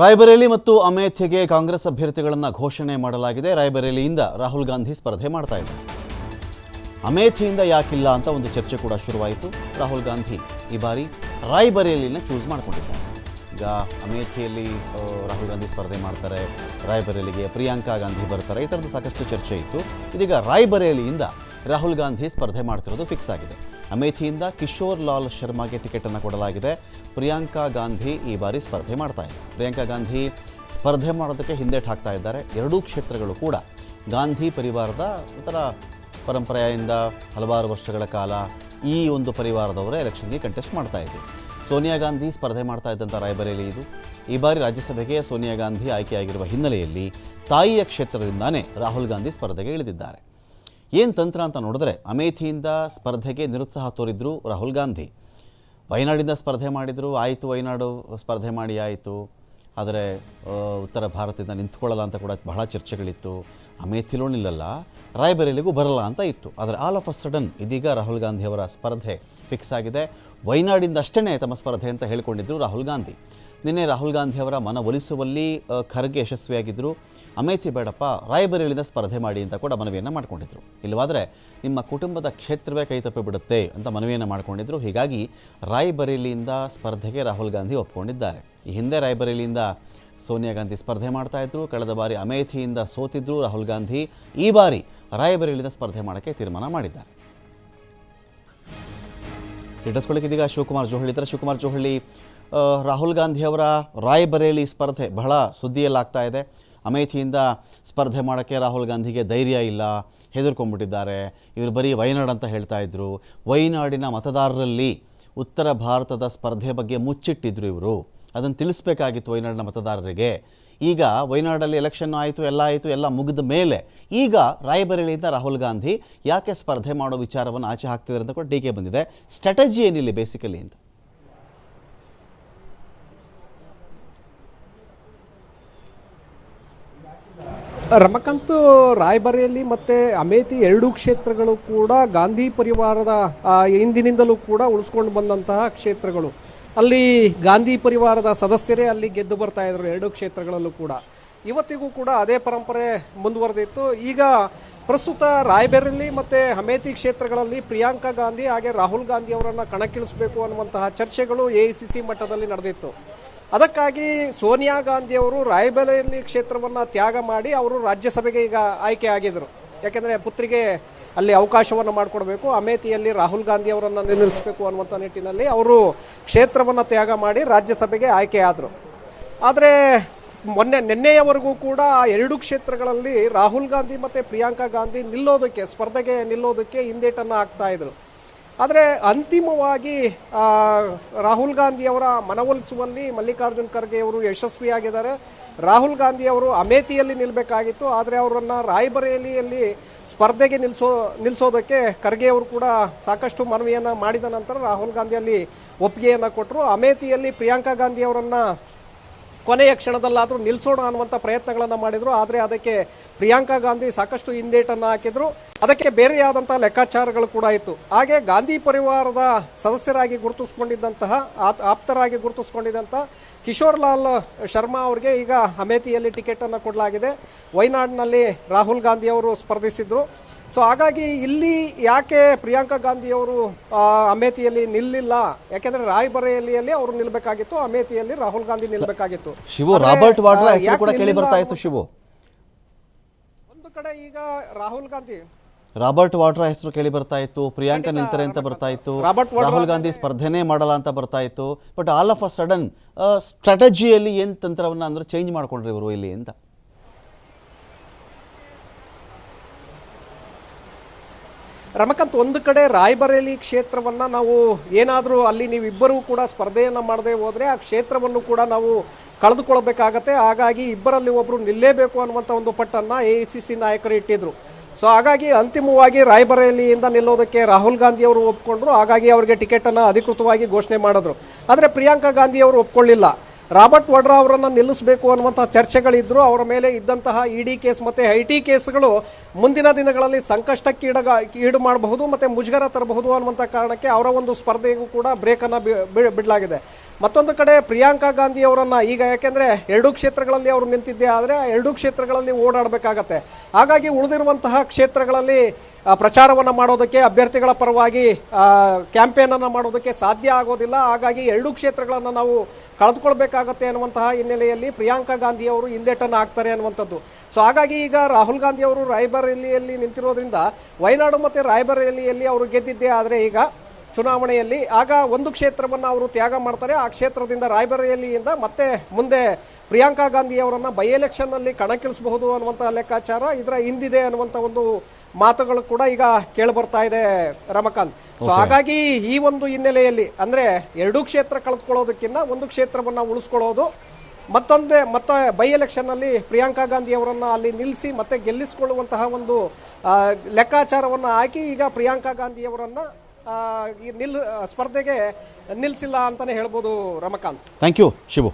ರಾಯಬರೇಲಿ ಮತ್ತು ಅಮೇಥಿಗೆ ಕಾಂಗ್ರೆಸ್ ಅಭ್ಯರ್ಥಿಗಳನ್ನು ಘೋಷಣೆ ಮಾಡಲಾಗಿದೆ. ರಾಯಬರೇಲಿಯಿಂದ ರಾಹುಲ್ ಗಾಂಧಿ ಸ್ಪರ್ಧೆ ಮಾಡ್ತಾ ಇದ್ದಾರೆ. ಅಮೇಥಿಯಿಂದ ಯಾಕಿಲ್ಲ ಅಂತ ಒಂದು ಚರ್ಚೆ ಕೂಡ ಶುರುವಾಯಿತು. ರಾಹುಲ್ ಗಾಂಧಿ ಈ ಬಾರಿ ರಾಯ್ಬರೇಲಿನ ಚೂಸ್ ಮಾಡಿಕೊಂಡಿದ್ದಾರೆ. ಈಗ ಅಮೇಥಿಯಲ್ಲಿ ರಾಹುಲ್ ಗಾಂಧಿ ಸ್ಪರ್ಧೆ ಮಾಡ್ತಾರೆ. ರಾಯ್ಬರೇಲಿಗೆ ಪ್ರಿಯಾಂಕಾ ಗಾಂಧಿ ಬರ್ತಾರೆ. ಈ ಥರದ್ದು ಸಾಕಷ್ಟು ಚರ್ಚೆ ಇತ್ತು. ಇದೀಗ ರಾಯ್ಬರೇಲಿಯಿಂದ ರಾಹುಲ್ ಗಾಂಧಿ ಸ್ಪರ್ಧೆ ಮಾಡ್ತಿರೋದು ಫಿಕ್ಸ್ ಆಗಿದೆ. ಅಮೇಥಿಯಿಂದ ಕಿಶೋರ್ ಲಾಲ್ ಶರ್ಮಾಗೆ ಟಿಕೆಟನ್ನು ಕೊಡಲಾಗಿದೆ. ಪ್ರಿಯಾಂಕಾ ಗಾಂಧಿ ಈ ಬಾರಿ ಸ್ಪರ್ಧೆ ಮಾಡ್ತಾ ಇದ್ದಾರೆ ಪ್ರಿಯಾಂಕಾ ಗಾಂಧಿ ಸ್ಪರ್ಧೆ ಮಾಡೋದಕ್ಕೆ ಹಿಂದೇಟು ಹಾಕ್ತಾ ಇದ್ದಾರೆ. ಎರಡೂ ಕ್ಷೇತ್ರಗಳು ಕೂಡ ಗಾಂಧಿ ಪರಿವಾರದ ಒಂಥರ ಪರಂಪರೆಯಿಂದ ಹಲವಾರು ವರ್ಷಗಳ ಕಾಲ ಈ ಒಂದು ಪರಿವಾರದವರೇ ಎಲೆಕ್ಷನ್ಗೆ ಕಂಟೆಸ್ಟ್ ಮಾಡ್ತಾ ಇದ್ದರು ಸೋನಿಯಾ ಗಾಂಧಿ ಸ್ಪರ್ಧೆ ಮಾಡ್ತಾ ಇದ್ದಂಥ ರಾಯಬರೇಲಿ ಇದು. ಈ ಬಾರಿ ರಾಜ್ಯಸಭೆಗೆ ಸೋನಿಯಾ ಗಾಂಧಿ ಆಯ್ಕೆಯಾಗಿರುವ ಹಿನ್ನೆಲೆಯಲ್ಲಿ ತಾಯಿಯ ಕ್ಷೇತ್ರದಿಂದಾನೇ ರಾಹುಲ್ ಗಾಂಧಿ ಸ್ಪರ್ಧೆಗೆ ಇಳಿದಿದ್ದಾರೆ. ಏನು ತಂತ್ರ ಅಂತ ನೋಡಿದ್ರೆ ಅಮೇಥಿಯಿಂದ ಸ್ಪರ್ಧೆಗೆ ನಿರುತ್ಸಾಹ ತೋರಿದ್ರು ರಾಹುಲ್ ಗಾಂಧಿ. ವಯನಾಡಿಂದ ಸ್ಪರ್ಧೆ ಮಾಡಿದರು, ಆಯಿತು ವಯನಾಡು ಸ್ಪರ್ಧೆ ಮಾಡಿ, ಆಯಿತು. ಆದರೆ ಉತ್ತರ ಭಾರತದಿಂದ ನಿಂತ್ಕೊಳ್ಳಲ್ಲ ಅಂತ ಕೂಡ ಬಹಳ ಚರ್ಚೆಗಳಿತ್ತು. ಅಮೇಥಿಲೂ ನಿಲ್ಲಲ್ಲ ರಾಯಬರೇಲಿಗೂ ಬರಲ್ಲ ಅಂತ ಇತ್ತು. ಆದರೆ ಆಲ್ ಆಫ್ ಅ ಸಡನ್ ಇದೀಗ ರಾಹುಲ್ ಗಾಂಧಿ ಅವರ ಸ್ಪರ್ಧೆ ಫಿಕ್ಸ್ ಆಗಿದೆ. ವೈನಾಡಿಂದ ಅಷ್ಟೇ ತಮ್ಮ ಸ್ಪರ್ಧೆ ಅಂತ ಹೇಳಿಕೊಂಡಿದ್ದರು ರಾಹುಲ್ ಗಾಂಧಿ. ನಿನ್ನೆ ರಾಹುಲ್ ಗಾಂಧಿ ಅವರ ಮನವೊಲಿಸುವಲ್ಲಿ ಖರ್ಗೆ ಯಶಸ್ವಿಯಾಗಿದ್ದರು ಅಮೇಥಿ ಬೇಡಪ್ಪ ರಾಯಬರೇಲಿಂದ ಸ್ಪರ್ಧೆ ಮಾಡಿ ಅಂತ ಕೂಡ ಮನವಿಯನ್ನು ಮಾಡಿಕೊಂಡಿದ್ರು. ಇಲ್ಲವಾದರೆ ನಿಮ್ಮ ಕುಟುಂಬದ ಕ್ಷೇತ್ರವೇ ಕೈ ತಪ್ಪಿ ಬಿಡುತ್ತೆ ಅಂತ ಮನವಿಯನ್ನು ಮಾಡಿಕೊಂಡಿದ್ರು. ಹೀಗಾಗಿ ರಾಯಬರೇಲಿಯಿಂದ ಸ್ಪರ್ಧೆಗೆ ರಾಹುಲ್ ಗಾಂಧಿ ಒಪ್ಕೊಂಡಿದ್ದಾರೆ. ಈ ಹಿಂದೆ ರಾಯ್ಬರೇಲಿಯಿಂದ ಸೋನಿಯಾ ಗಾಂಧಿ ಸ್ಪರ್ಧೆ ಮಾಡ್ತಾಯಿದ್ರು ಕಳೆದ ಬಾರಿ ಅಮೇಥಿಯಿಂದ ಸೋತಿದ್ರು ರಾಹುಲ್ ಗಾಂಧಿ. ಈ ಬಾರಿ ರಾಯಬರೇಲಿಯಿಂದ ಸ್ಪರ್ಧೆ ಮಾಡೋಕ್ಕೆ ತೀರ್ಮಾನ ಮಾಡಿದ್ದಾರೆ. ಇಟ್ಟಿಸ್ಕೊಳ್ಳಿಕ್ಕೆ ಇದೀಗ ಶಿವಕುಮಾರ್ ಜೋಹಳಿ ಇದ್ದಾರೆ ಶಿವಕುಮಾರ್ ಜೋಹಳಿ ರಾಹುಲ್ ಗಾಂಧಿಯವರ ರಾಯ್ಬರೇಲಿ ಸ್ಪರ್ಧೆ ಬಹಳ ಸುದ್ದಿಯಲ್ಲಾಗ್ತಾ ಇದೆ. ಅಮೇಥಿಯಿಂದ ಸ್ಪರ್ಧೆ ಮಾಡೋಕ್ಕೆ ರಾಹುಲ್ ಗಾಂಧಿಗೆ ಧೈರ್ಯ ಇಲ್ಲ, ಹೆದರ್ಕೊಂಡ್ಬಿಟ್ಟಿದ್ದಾರೆ. ಇವರು ಬರೀ ವಯನಾಡ್ ಅಂತ ಹೇಳ್ತಾ ಇದ್ರು. ವಯನಾಡಿನ ಮತದಾರರಲ್ಲಿ ಉತ್ತರ ಭಾರತದ ಸ್ಪರ್ಧೆ ಬಗ್ಗೆ ಮುಚ್ಚಿಟ್ಟಿದ್ರು ಇವರು. ಅದನ್ನು ತಿಳಿಸ್ಬೇಕಾಗಿತ್ತು ವಯನಾಡಿನ ಮತದಾರರಿಗೆ. ಈಗ ವಯನಾಡಲ್ಲಿ ಎಲೆಕ್ಷನ್ ಆಯಿತು, ಎಲ್ಲ ಆಯಿತು, ಎಲ್ಲ ಮುಗಿದ ಮೇಲೆ ಈಗ ರಾಯಬರೇಲಿಯಿಂದ ರಾಹುಲ್ ಗಾಂಧಿ ಯಾಕೆ ಸ್ಪರ್ಧೆ ಮಾಡೋ ವಿಚಾರವನ್ನು ಆಚೆ ಹಾಕ್ತಿದ್ದಾರೆ ಅಂತ ಕೂಡ ಟೀಕೆ ಬಂದಿದೆ. ಸ್ಟ್ರಾಟಜಿ ಏನಿಲ್ಲ ಬೇಸಿಕಲಿ ಅಂತ? ರಮಕಾಂತ್, ರಾಯಬರೇಲಿ ಮತ್ತೆ ಅಮೇಥಿ ಎರಡೂ ಕ್ಷೇತ್ರಗಳು ಕೂಡ ಗಾಂಧಿ ಪರಿವಾರದ ಹಿಂದಿನಿಂದಲೂ ಕೂಡ ಉಳಿಸ್ಕೊಂಡು ಬಂದಂತಹ ಕ್ಷೇತ್ರಗಳು. ಅಲ್ಲಿ ಗಾಂಧಿ ಪರಿವಾರದ ಸದಸ್ಯರೇ ಅಲ್ಲಿ ಗೆದ್ದು ಬರ್ತಾ ಇದ್ರು ಎರಡೂ ಕ್ಷೇತ್ರಗಳಲ್ಲೂ ಕೂಡ. ಇವತ್ತಿಗೂ ಕೂಡ ಅದೇ ಪರಂಪರೆ ಮುಂದುವರೆದಿತ್ತು. ಈಗ ಪ್ರಸ್ತುತ ರಾಯಬೇರಲ್ಲಿ ಮತ್ತೆ ಅಮೇಥಿ ಕ್ಷೇತ್ರಗಳಲ್ಲಿ ಪ್ರಿಯಾಂಕಾ ಗಾಂಧಿ ಹಾಗೆ ರಾಹುಲ್ ಗಾಂಧಿ ಅವರನ್ನ ಕಣಕ್ಕಿಳಿಸಬೇಕು ಅನ್ನುವಂತಹ ಚರ್ಚೆಗಳು ಎ ಮಟ್ಟದಲ್ಲಿ ನಡೆದಿತ್ತು. ಅದಕ್ಕಾಗಿ ಸೋನಿಯಾ ಗಾಂಧಿ ಅವರು ರಾಯಬರೇಲಿ ಕ್ಷೇತ್ರವನ್ನ ತ್ಯಾಗ ಮಾಡಿ ಅವರು ರಾಜ್ಯಸಭೆಗೆ ಈಗ ಆಯ್ಕೆ ಆಗಿದ್ರು. ಯಾಕೆಂದ್ರೆ ಪುತ್ರಿಗೆ ಅಲ್ಲಿ ಅವಕಾಶವನ್ನು ಮಾಡಿಕೊಡಬೇಕು. ಅಮೇಥಿಯಲ್ಲಿ ರಾಹುಲ್ ಗಾಂಧಿ ಅವರನ್ನು ನಿಲ್ಲಿಸಬೇಕು ಅನ್ನುವಂಥ ನಿಟ್ಟಿನಲ್ಲಿ ಅವರು ಕ್ಷೇತ್ರವನ್ನು ತ್ಯಾಗ ಮಾಡಿ ರಾಜ್ಯಸಭೆಗೆ ಆಯ್ಕೆಯಾದರು ಆದರೆ. ಮೊನ್ನೆ ನಿನ್ನೆಯವರೆಗೂ ಕೂಡ ಎರಡು ಕ್ಷೇತ್ರಗಳಲ್ಲಿ ರಾಹುಲ್ ಗಾಂಧಿ ಮತ್ತು ಪ್ರಿಯಾಂಕಾ ಗಾಂಧಿ ನಿಲ್ಲೋದಕ್ಕೆ, ಸ್ಪರ್ಧೆಗೆ ನಿಲ್ಲೋದಕ್ಕೆ ಹಿಂದೇಟನ್ನು ಹಾಕ್ತಾ ಇದ್ರು. ಆದರೆ ಅಂತಿಮವಾಗಿ ರಾಹುಲ್ ಗಾಂಧಿಯವರ ಮನವೊಲಿಸುವಲ್ಲಿ ಮಲ್ಲಿಕಾರ್ಜುನ್ ಖರ್ಗೆ ಅವರು ಯಶಸ್ವಿಯಾಗಿದ್ದಾರೆ. ರಾಹುಲ್ ಗಾಂಧಿ ಅವರು ಅಮೇಥಿಯಲ್ಲಿ ನಿಲ್ಲಬೇಕಾಗಿತ್ತು ಆದರೆ ಅವರನ್ನು ರಾಯ್ಬರೇಲಿಯಲ್ಲಿ ಸ್ಪರ್ಧೆಗೆ ನಿಲ್ಲಿಸೋ ನಿಲ್ಲಿಸೋದಕ್ಕೆ ಖರ್ಗೆಯವರು ಕೂಡ ಸಾಕಷ್ಟು ಮನವಿಯನ್ನು ಮಾಡಿದ ನಂತರ ರಾಹುಲ್ ಗಾಂಧಿಯಲ್ಲಿ ಒಪ್ಪಿಗೆಯನ್ನು ಕೊಟ್ಟರು ಅಮೇಥಿಯಲ್ಲಿ ಪ್ರಿಯಾಂಕಾ ಗಾಂಧಿ ಅವರನ್ನ ಕೊನೆಯ ಕ್ಷಣದಲ್ಲಾದರೂ ನಿಲ್ಲಿಸೋಣ ಅನ್ನುವಂಥ ಪ್ರಯತ್ನಗಳನ್ನು ಮಾಡಿದರು. ಆದರೆ ಅದಕ್ಕೆ ಪ್ರಿಯಾಂಕಾ ಗಾಂಧಿ ಸಾಕಷ್ಟು ಹಿಂದೇಟನ್ನು ಹಾಕಿದರು. ಅದಕ್ಕೆ ಬೇರೆಯಾದಂಥ ಲೆಕ್ಕಾಚಾರಗಳು ಕೂಡ ಇತ್ತು. ಹಾಗೆ ಗಾಂಧಿ ಪರಿವಾರದ ಸದಸ್ಯರಾಗಿ ಗುರುತಿಸ್ಕೊಂಡಿದ್ದಂತಹ ಆಪ್- ಆಪ್ತರಾಗಿ ಗುರುತಿಸ್ಕೊಂಡಿದ್ದಂಥ ಕಿಶೋರ್ ಲಾಲ್ ಶರ್ಮಾ ಅವರಿಗೆ ಈಗ ಅಮೇಥಿಯಲ್ಲಿ ಟಿಕೆಟನ್ನು ಕೊಡಲಾಗಿದೆ. ವಯನಾಡ್ನಲ್ಲಿ ರಾಹುಲ್ ಗಾಂಧಿ ಅವರು ಸ್ಪರ್ಧಿಸಿದ್ರು. ಸೊ ಹಾಗಾಗಿ ಇಲ್ಲಿ ಯಾಕೆ ಪ್ರಿಯಾಂಕಾ ಗಾಂಧಿ ಅವರು ಆ, ಅಮೇಥಿಯಲ್ಲಿ ನಿಲ್ಲಿಲ್ಲ? ಯಾಕೆಂದ್ರೆ ರಾಯ್ಬರೇಲಿಯಲ್ಲಿ ಅವರು ನಿಲ್ಬೇಕಾಗಿತ್ತು ಅಮೇಥಿಯಲ್ಲಿ ರಾಹುಲ್ ಗಾಂಧಿ ನಿಲ್ಬೇಕಾಗಿತ್ತು. ಶಿವು ರಾಬರ್ಟ್ ವಾಡ್ರಾ ಹೆಸರು ಕೂಡ ಕೇಳಿ ಬರ್ತಾ ಇತ್ತು ಶಿವು. ಒಂದು ಕಡೆ ಈಗ ರಾಹುಲ್ ಗಾಂಧಿ. ರಾಬರ್ಟ್ ವಾಡ್ರಾ ಹೆಸರು ಕೇಳಿ ಬರ್ತಾ ಇತ್ತು ಪ್ರಿಯಾಂಕಾ ನಿಲ್ತಾರೆ ಅಂತ ಬರ್ತಾ ಇತ್ತು ರಾಹುಲ್ ಗಾಂಧಿ ಸ್ಪರ್ಧೆನೇ ಮಾಡಲ್ಲ ಅಂತ ಬರ್ತಾ ಇತ್ತು. But all of a sudden ಸ್ಟ್ರಾಟಜಿಯಲ್ಲಿ ಏನು ತಂತ್ರವನ್ನ ಅಂದ್ರೆ ಚೇಂಜ್ ಮಾಡ್ಕೊಂಡ್ರಿ ಇವರು ಇಲ್ಲಿ ಅಂತ. ರಮಕಾಂತ್, ಒಂದು ಕಡೆ ರಾಯ್ಬರೇಲಿ ಕ್ಷೇತ್ರವನ್ನ ನಾವು ಏನಾದರೂ ಅಲ್ಲಿ ನೀವಿಬ್ಬರೂ ಕೂಡ ಸ್ಪರ್ಧೆಯನ್ನ ಮಾಡದೆ ಹೋದ್ರೆ ಆ ಕ್ಷೇತ್ರವನ್ನು ಕೂಡ ನಾವು ಕಳೆದುಕೊಳ್ಬೇಕಾಗತ್ತೆ. ಹಾಗಾಗಿ ಇಬ್ಬರಲ್ಲಿ ಒಬ್ಬರು ನಿಲ್ಲೇಬೇಕು ಅನ್ನುವಂಥ ಒಂದು ಪಟ್ಟನ್ನ ಎ ಸಿ ಸಿ ನಾಯಕರು ಇಟ್ಟಿದ್ರು. ಸೊ ಹಾಗಾಗಿ ಅಂತಿಮವಾಗಿ ರಾಯ್ಬರೇಲಿಯಿಂದ ನಿಲ್ಲೋದಕ್ಕೆ ರಾಹುಲ್ ಗಾಂಧಿ ಅವರು ಒಪ್ಕೊಂಡ್ರು. ಹಾಗಾಗಿ ಅವರಿಗೆ ಟಿಕೆಟ್ ಅನ್ನ ಅಧಿಕೃತವಾಗಿ ಘೋಷಣೆ ಮಾಡಿದ್ರು. ಆದರೆ ಪ್ರಿಯಾಂಕಾ ಗಾಂಧಿ ಅವರು ಒಪ್ಕೊಳ್ಳಿಲ್ಲ. ರಾಬರ್ಟ್ ವಡ್ರಾ ಅವರನ್ನು ನಿಲ್ಲಿಸಬೇಕು ಅನ್ನುವಂಥ ಚರ್ಚೆಗಳಿದ್ರು. ಅವರ ಮೇಲೆ ಇದ್ದಂತಹ ಇ ಡಿ ಕೇಸ್ ಮತ್ತು ಐ ಟಿ ಕೇಸ್ಗಳು ಮುಂದಿನ ದಿನಗಳಲ್ಲಿ ಸಂಕಷ್ಟಕ್ಕೆ ಈಡಗ ಈಡು ಮಾಡಬಹುದು ಮತ್ತು ಮುಜುಗರ ತರಬಹುದು ಅನ್ನುವಂಥ ಕಾರಣಕ್ಕೆ ಅವರ ಒಂದು ಸ್ಪರ್ಧೆಗೂ ಕೂಡ ಬ್ರೇಕನ್ನು ಬಿಡಲಾಗಿದೆ. ಮತ್ತೊಂದು ಕಡೆ ಪ್ರಿಯಾಂಕಾ ಗಾಂಧಿ ಅವರನ್ನ ಈಗ ಯಾಕೆಂದ್ರೆ ಎರಡು ಕ್ಷೇತ್ರಗಳಲ್ಲಿ ಅವರು ನಿಂತಿದ್ದೆ ಆದರೆ ಆ ಎರಡು ಕ್ಷೇತ್ರಗಳಲ್ಲಿ ಓಡಾಡಬೇಕಾಗತ್ತೆ. ಹಾಗಾಗಿ ಉಳಿದಿರುವಂತಹ ಕ್ಷೇತ್ರಗಳಲ್ಲಿ ಪ್ರಚಾರವನ್ನು ಮಾಡೋದಕ್ಕೆ, ಅಭ್ಯರ್ಥಿಗಳ ಪರವಾಗಿ ಕ್ಯಾಂಪೇನ್ ಅನ್ನ ಮಾಡೋದಕ್ಕೆ ಸಾಧ್ಯ ಆಗೋದಿಲ್ಲ. ಹಾಗಾಗಿ ಎರಡು ಕ್ಷೇತ್ರಗಳನ್ನು ನಾವು ಕಳೆದುಕೊಳ್ಬೇಕಾಗತ್ತೆ ಅನ್ನುವಂತಹ ಹಿನ್ನೆಲೆಯಲ್ಲಿ ಪ್ರಿಯಾಂಕಾ ಗಾಂಧಿ ಅವರು ಹಿಂದೇಟನ್ನು ಹಾಕ್ತಾರೆ ಅನ್ನುವಂಥದ್ದು. ಸೊ ಹಾಗಾಗಿ ಈಗ ರಾಹುಲ್ ಗಾಂಧಿ ಅವರು ರಾಯಬರೇಲಿಯಲ್ಲಿ ನಿಂತಿರೋದ್ರಿಂದ, ವಯನಾಡು ಮತ್ತೆ ರಾಯಬರೇಲಿಯಲ್ಲಿ ಅವರು ಗೆದ್ದಿದ್ದೆ ಆದರೆ ಈಗ ಚುನಾವಣೆಯಲ್ಲಿ ಆಗ ಒಂದು ಕ್ಷೇತ್ರವನ್ನು ಅವರು ತ್ಯಾಗ ಮಾಡ್ತಾರೆ. ಆ ಕ್ಷೇತ್ರದಿಂದ ರಾಯಬರೇಲಿಯಿಂದ ಮತ್ತೆ ಮುಂದೆ ಪ್ರಿಯಾಂಕಾ ಗಾಂಧಿ ಅವರನ್ನು ಬೈ ಎಲೆಕ್ಷನ್ನಲ್ಲಿ ಕಣಕ್ಕಿಳಿಸಬಹುದು ಅನ್ನುವಂಥ ಲೆಕ್ಕಾಚಾರ ಇದರ ಹಿಂದಿದೆ ಅನ್ನುವಂಥ ಒಂದು ಮಾತುಗಳು ಕೂಡ ಈಗ ಕೇಳಿಬರ್ತಾ ಇದೆ ರಮಕಾಂತ್. ಸೊ ಹಾಗಾಗಿ ಈ ಒಂದು ಹಿನ್ನೆಲೆಯಲ್ಲಿ ಅಂದರೆ ಎರಡೂ ಕ್ಷೇತ್ರ ಕಳೆದುಕೊಳ್ಳೋದಕ್ಕಿಂತ ಒಂದು ಕ್ಷೇತ್ರವನ್ನು ಉಳಿಸ್ಕೊಳ್ಳೋದು ಮತ್ತೊಂದೇ ಮತ್ತೆ ಬೈ ಎಲೆಕ್ಷನ್ನಲ್ಲಿ ಪ್ರಿಯಾಂಕಾ ಗಾಂಧಿ ಅವರನ್ನು ಅಲ್ಲಿ ನಿಲ್ಲಿಸಿ ಮತ್ತೆ ಗೆಲ್ಲಿಸಿಕೊಳ್ಳುವಂತಹ ಒಂದು ಲೆಕ್ಕಾಚಾರವನ್ನು ಹಾಕಿ ಈಗ ಪ್ರಿಯಾಂಕಾ ಗಾಂಧಿ ಅವರನ್ನ ಆ, ಈ ನಿಲ್ ಸ್ಪರ್ಧೆಗೆ ನಿಲ್ಲಿಸಿಲ್ಲ ಅಂತಾನೆ ಹೇಳ್ಬೋದು ರಮಕಾಂತ್. Thank you Shivu.